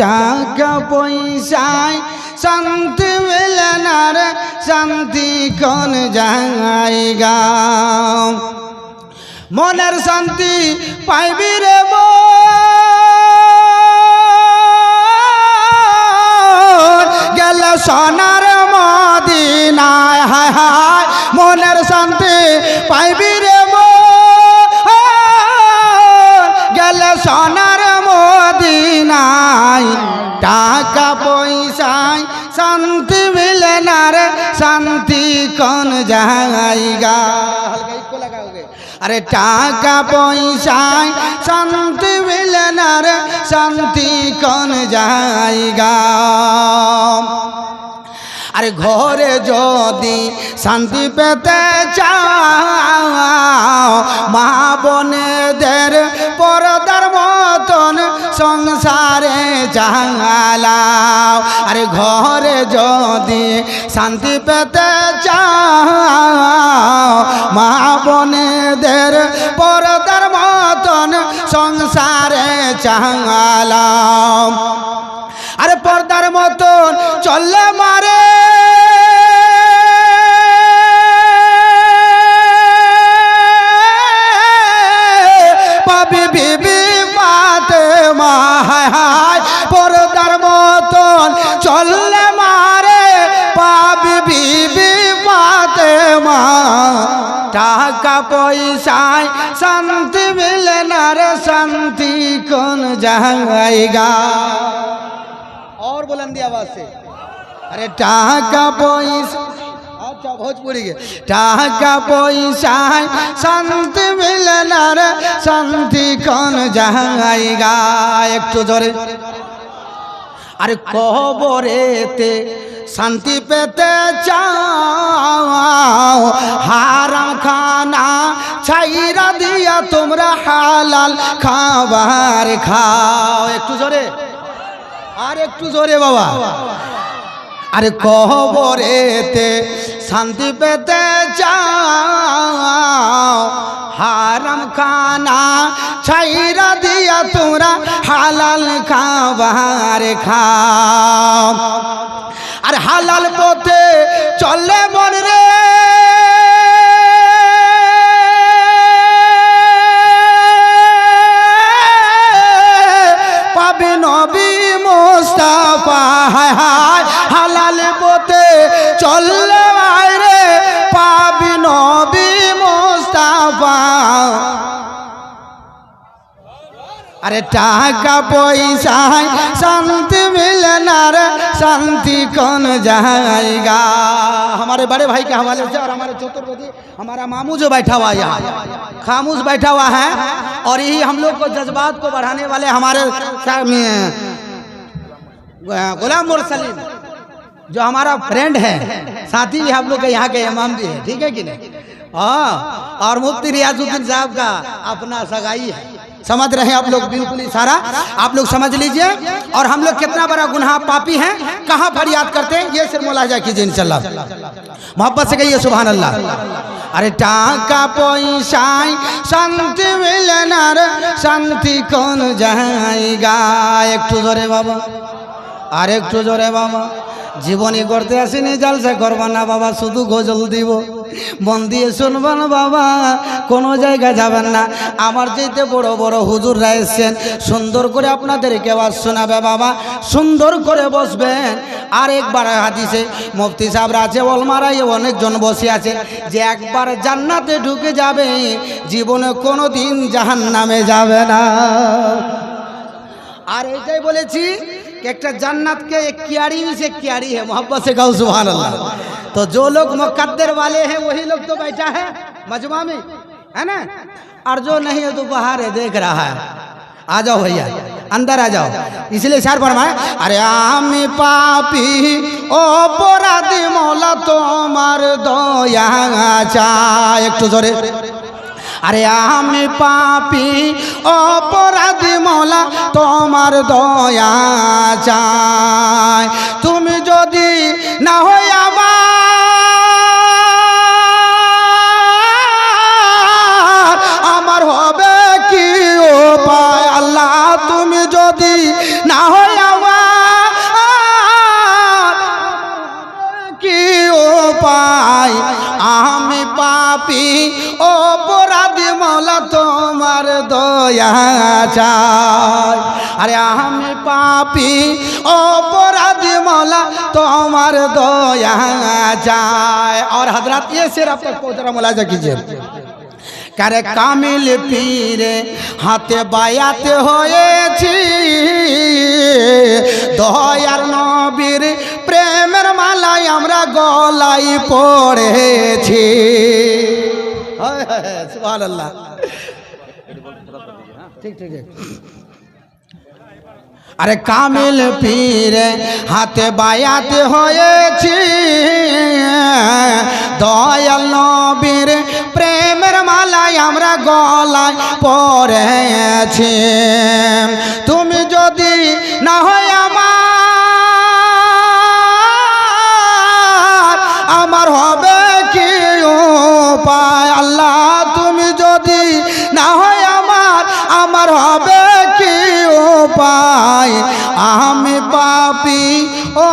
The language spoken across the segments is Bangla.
টাকা পয়সায় শান্তি মিলে না রে, শান্তি কোন জায়গা মনের শান্তি পাইবি রে। গেল সোনার মদিনায় হায় হায়, মনের শান্তি পাইবি রে জায়গা আরে টাকা পয়সায় শান্তি মিলে না রে শান্তি কোন জায়গা আরে ঘরে যদি শান্তি পেতে চাও মা বোনেদের পরদার মতন সংসারে চালাও আরে ঘরে যদি শান্তি পেতে চাও, মা বোনেদের পরদার মতন সংসারে চালাও আরে পর্দার মতন চললে মারে। পাবি টাকা পয়সায় শান্তি মিলে না রে শান্তি কোন জায়গা और बुलंदी आवाज से अरे टाका पैसा अच्छा भोजपुरी के टाका पैसा शांति मिलना रे शांति कौन जाएगा एक तो जोरे আরে কবরেতে শান্তি পেতে চাও। হারাম খানা ছাইরা দিয়া তোমরা হালাল খাবার খাও। একটু জোরে। আর একটু জোরে বাবা। আরে কবরেতে শান্তি পেতে চাও। হারাম খানা ছাইরা দিয়া তোমরা হালাল খাবার খাও। হালাল পথে চললে মন রে अरे टाका पैसा शांति ना रे शांति कौन जाएगा? हमारे बड़े भाई के हवाले से और हमारे चतुर्वेदी, हमारा मामू जो बैठा हुआ यहाँ, खामोश बैठा हुआ है और यही हम लोग को जज्बात को बढ़ाने वाले हमारे गुलाम मुरसलीम जो हमारा फ्रेंड है, साथी भी हम लोग के यहाँ के इमाम भी है, ठीक है कि नहीं? हाँ और मुफ्ती रियाजुद्दीन साहब का अपना सगाई है। समझ रहे हैं आप लोग? बिल्कुल इशारा आप लोग समझ लीजिए। और हम लोग कितना बड़ा गुनाह पापी हैं, कहाँ फरियाद करते हैं? ये सिर्फ़ मुलाजा कीजिए इनशाला मोहब्बत से कहिए सुबह अल्लाह अरे टाका पैसाई शांति मिलना शांति कौन जाएगा? एक बाबा। আর একটু জোরে বাবা। জীবনী করতে আসিনি, জালসা করবা না বাবা, শুধু গজল দিব। মন দিয়ে শুনবেন বাবা, কোনো জায়গায় যাবেন না। আমার যেতে বড় বড় হুজুররা এসছেন। সুন্দর করে আপনাদেরকে আওয়াজ শোনাবে বাবা। সুন্দর করে বসবেন। আর একবার হাদিসে মুফতি সাহেবরা আছে অলমারাই অনেকজন বসে আছে। যে একবার জান্নাতে ঢুকে যাবে, জীবনে কোনো দিন জাহান নামে যাবে না। আর এইটাই বলেছি कि একটা जन्नत के एक क्यारी में से क्यारी है मोहब्बत से गाओ सुभान अल्लाह तो जो लोग मुकद्दर वाले हैं वही लोग तो बैठा है मजमा में है ना और जो नहीं है तो बाहर है देख रहा है आ जाओ भैया अंदर आ जाओ इसलिए शार फरमाए अरे आमी पापी ओ पोरादी मौला তোমার দয়া চায় একটু জোরে আরে আমি পাপি অপরাধী মোলা তোমার দয়া চায় তুমি যদি না হয় আমার আমার হবে কি উপায়? আল্লাহ, তুমি যদি না হয় আমার কি পায় আমি পাপি চাই আরে আমি পাপি অপরাধী মৌলা তোমার দয়া চাই और हजरत ये शेर आप तक पहुंच रहा मुलाजा कीजिए কারে কামিল পীরে হাতে বায়াতে হয়েছি দয়ার নবীর প্রেমের মালায় আমরা গলাই পড়েছি সুবহানাল্লাহ ঠিক ঠিক আরে কামিল পীরে হাতে বায়াতে হয়েছি। দয়াল নবীর প্রেমের মালায় আমরা গলায় পড়েছি তুমি যদি না হয় আমার আমার হবে কি উপায়? আল্লাহ, তুমি যদি না পাপি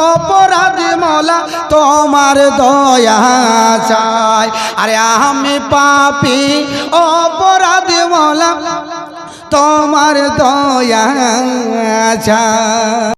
অপরাধ মলা তোমার দয়া চাই। আরে আমি পাপি অপরাধে মলা তোমার দয়া চাই।